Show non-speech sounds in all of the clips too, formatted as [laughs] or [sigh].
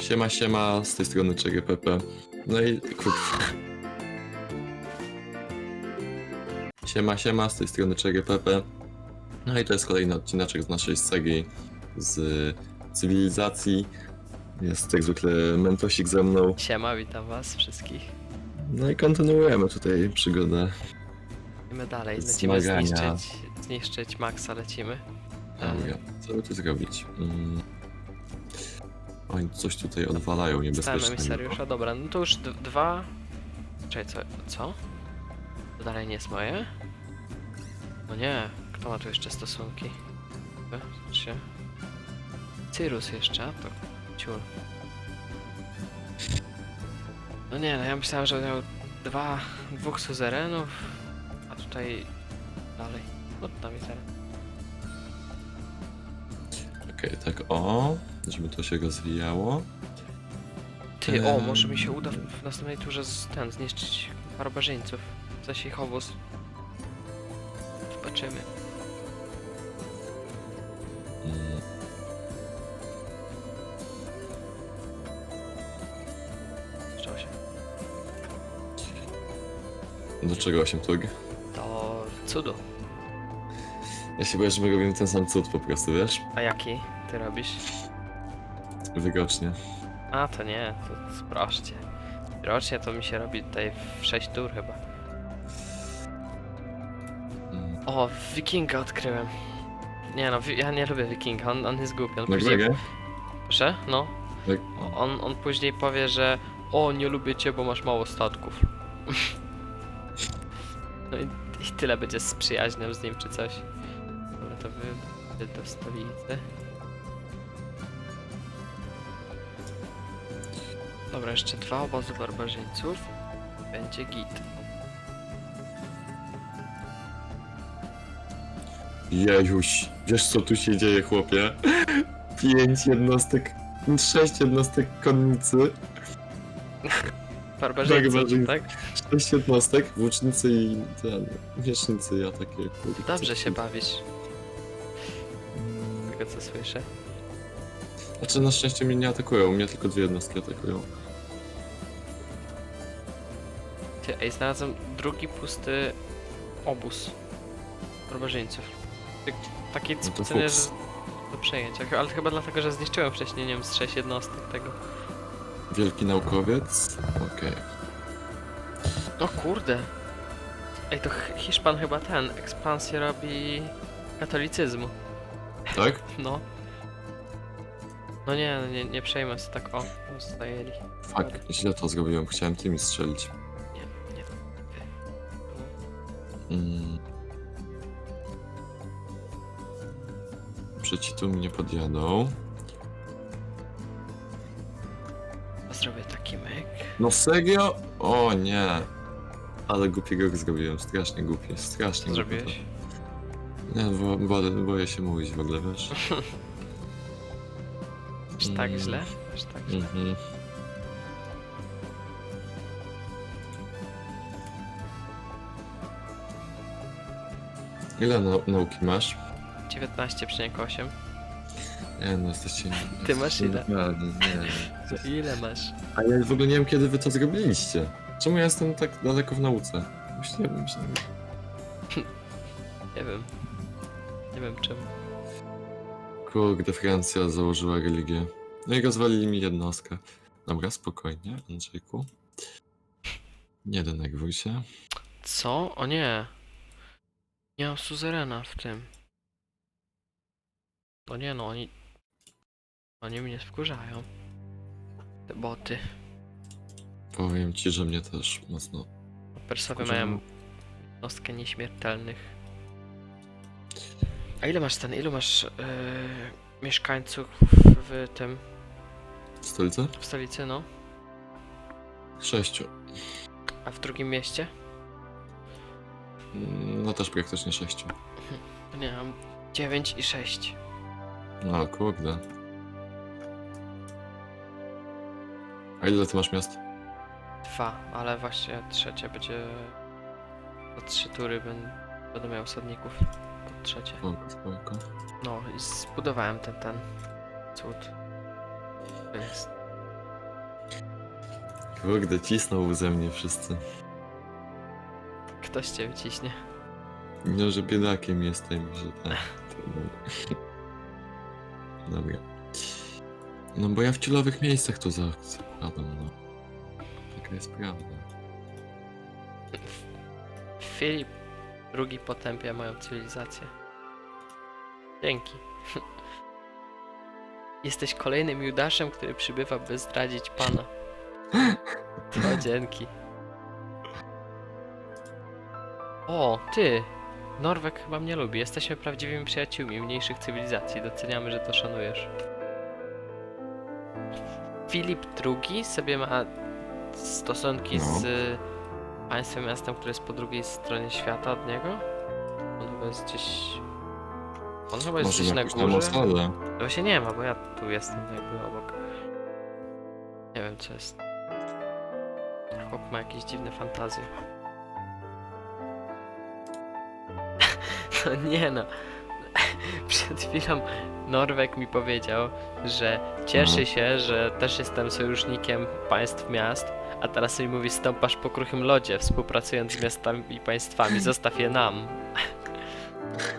Siema, siema, z tej strony CGPP. No i kurwa. Siema, siema, z tej strony CGPP. No i to jest kolejny odcineczek z naszej serii z cywilizacji. Jest jak zwykle Mentosik ze mną. Siema, witam was wszystkich. No i kontynuujemy tutaj przygodę. Idziemy dalej, lecimy Zmagania. zniszczyć, zniszczyć Maxa, lecimy. Dobra, co by tu zrobić? Mm. Oni coś tutaj odwalają Stałem niebezpiecznego. emisariusza, dobra, no to już d- dwa... Czekaj, co? co? To dalej nie jest moje? No nie, kto ma tu jeszcze stosunki? E, Trzy. Cyrus jeszcze, a to ciul. No nie, no ja myślałem, że miał dwa, dwóch suzerenów, a tutaj dalej. No to tam jest. Okej, tak o, żeby to się rozwijało. Ty, o, może mi się uda w, w następnej turze z, ten, zniszczyć barbarzyńców. W sensie ich obóz. Zobaczymy. Mm. Zaczęło się. Do czego 8 tug? To cudu. Ja się boję, że my robimy ten sam cud po prostu, wiesz? A jaki ty robisz? Wyrocznie. A, to nie, to sproście. Rocznie to mi się robi tutaj w 6 tur chyba. Mm. O, wikinga odkryłem. Nie no, wi- ja nie lubię wikinga, on, on jest głupi. On Na później... Proszę? No. Tak. On, on później powie, że o, nie lubię cię, bo masz mało statków. [laughs] no i, i tyle będzie z przyjaźnią z nim czy coś. Dobra, to wy wy do stolicy. Dobra, jeszcze dwa obozy barbarzyńców. Będzie git. Jejuś, wiesz co tu się dzieje, chłopie? Pięć jednostek, sześć jednostek konnicy, Barbarzyńców, barbarzyńcy. tak? sześć jednostek, włócznicy i ten, miecznicy, ja takie kurde. Dobrze się bawisz, z tego co słyszę. Znaczy na szczęście mnie nie atakują, mnie tylko dwie jednostki atakują. Ty, ej, znalazłem drugi pusty obóz barbarzyńców. Tak- Taki No to że fuks. do przejęcia. Ale chyba dlatego, że zniszczyłem wcześniej, nie wiem, z 6 jednostek tego. Wielki naukowiec, okej. O kurde! Ej, to Hiszpan chyba ten, ekspansję robi katolicyzmu. Tak? No. No nie, no nie, nie przejmę się tak, o, zajęli. Fuck, źle to zrobiłem, chciałem tymi strzelić. Nie, nie. Mm. Przeci tu mi nie podjadą. Zrobię taki myk. No serio? O nie. Ale głupi rok zrobiłem, strasznie głupi, strasznie głupi zrobiłeś? to. Nie, bo, bo, boję się mówić w ogóle, wiesz? [laughs] Aż tak Mm. źle? Aż tak źle. Mhm. Ile nau- nauki masz? 19,8. Nie no, jesteście... [laughs] Ty masz ile? Naprawdę, nie. [laughs] Ile masz? A ja w ogóle nie wiem, kiedy wy to zrobiliście. Czemu ja jestem tak daleko w nauce? Myślałem, myślałem. [laughs] Nie wiem. Nie wiem czemu. Kurde, Francja założyła religię. No i rozwalili mi jednostkę. Dobra, spokojnie, Andrzejku. Nie denerwuj się. Co? O nie. Nie mam suzerena w tym. No nie no, oni... Oni mnie wkurzają. Te boty. Powiem ci, że mnie też mocno. Persowie wkurzają. mają jednostkę nieśmiertelnych. A ile masz ten, ilu masz yy, mieszkańców w tym, Stolica? w stolicy, no? Sześciu. A w drugim mieście? Mm, No też praktycznie sześciu. Nie, mam 9 i 6. No kurde. A ile ty masz miast? Dwa, ale właśnie trzecie będzie... To trzy tury będą, będę miał osadników. To trzecie. Spoko, spoko. No i zbudowałem ten, ten cud. To jest Kurde, cisnął ze mnie wszyscy. Ktoś cię wyciśnie. No, że biedakiem jestem, że tak. Dobra. No bo ja w cielowych miejscach to za- zakładam, no. Taka jest prawda. Filip drugi potępia moją cywilizację. Dzięki. [laughs] Jesteś kolejnym Judaszem, który przybywa, by zdradzić Pana. [laughs] To dzięki. O, ty! Norwek chyba mnie lubi. Jesteśmy prawdziwymi przyjaciółmi mniejszych cywilizacji. Doceniamy, że to szanujesz. Filip II sobie ma stosunki No. z państwem miastem, które jest po drugiej stronie świata od niego? On chyba jest gdzieś... On chyba jest Może gdzieś na jakąś tam górze. osadę. No Właśnie nie ma, bo ja tu jestem jakby obok. Nie wiem co jest. Chłop ma jakieś dziwne fantazje. [laughs] No nie no. [laughs] Przed chwilą Norwek mi powiedział, że cieszy Mhm. się, że też jestem sojusznikiem państw miast, a teraz mi mówi stąpasz po kruchym lodzie, współpracując z miastami i państwami, zostaw je nam. [laughs]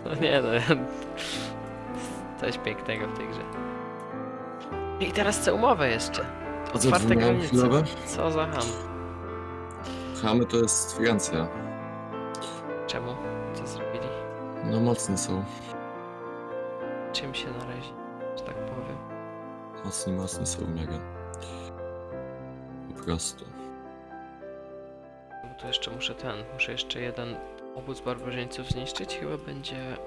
No nie no, coś pięknego w tej grze. I teraz chcę umowę jeszcze. A co, Otwarte dwumiałem granice. chwilowe? Co za ham. Chamy to jest Francja. Czemu? Co zrobili? No mocni są. Czym się narazi? Że tak powiem. Mocni, mocni są mega. Po prostu. Bo to jeszcze muszę ten, muszę jeszcze jeden obóz barbarzyńców zniszczyć. Chyba będzie...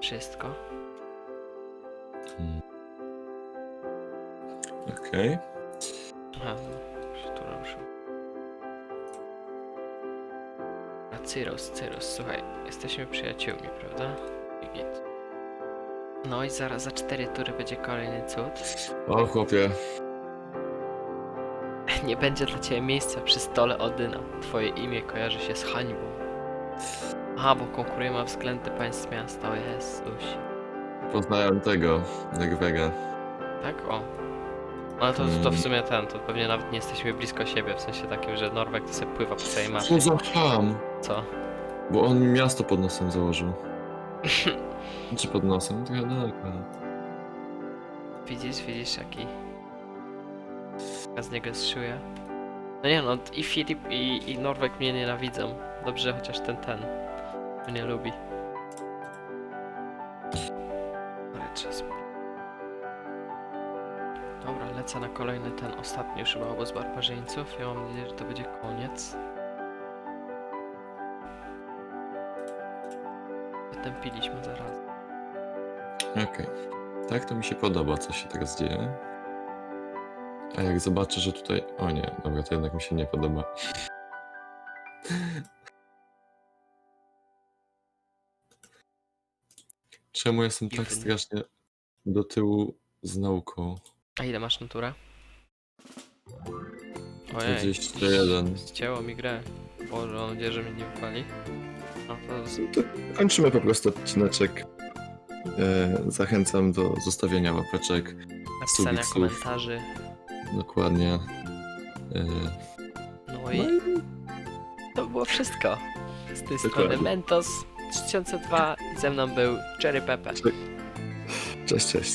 Wszystko. Mm. Okej. Aha, no, się tu ruszył. A Cyrus, Cyrus, słuchaj, jesteśmy przyjaciółmi, prawda? I git. No i zaraz za cztery tury będzie kolejny cud. O chłopie. Nie będzie dla ciebie miejsca przy stole Odyna. Twoje imię kojarzy się z hańbą. Aha, bo konkurujemy o względy państw miasta, o Jezuś. Poznałem tego, Norwega. Tak? O. Ale to, to w Mm. sumie ten, to pewnie nawet nie jesteśmy blisko siebie, w sensie takim, że Norweg to sobie pływa po całej mapie. Co za ham! Co? Bo on mi miasto pod nosem założył. [laughs] Czy pod nosem? Trochę daleko. Widzisz, widzisz jaki... Z niego jest. No nie no, i Filip i, i Norweg mnie nienawidzą. Dobrze, chociaż ten, ten mnie lubi. Ale czas. Dobra, lecę na kolejny ten, ostatni już chyba obóz barbarzyńców. Ja mam nadzieję, że to będzie koniec. Wytępiliśmy zaraz. Okej. Tak to mi się podoba, co się teraz dzieje. A jak zobaczę, że tutaj... O nie, dobra, to jednak mi się nie podoba. Czemu jestem tak strasznie do tyłu z nauką? A ile masz naturę? 21. Ścięło mi grę. Boże, mam nadzieję, że mnie nie wypali. No to z... To kończymy po prostu odcineczek. E, zachęcam do zostawienia łapeczek. napisania Subiksów. komentarzy. Dokładnie. E, No no i to było wszystko. Z tej strony Dokładnie. Mentos 3002 i ze mną był Cherry Pepe. cześć, cześć.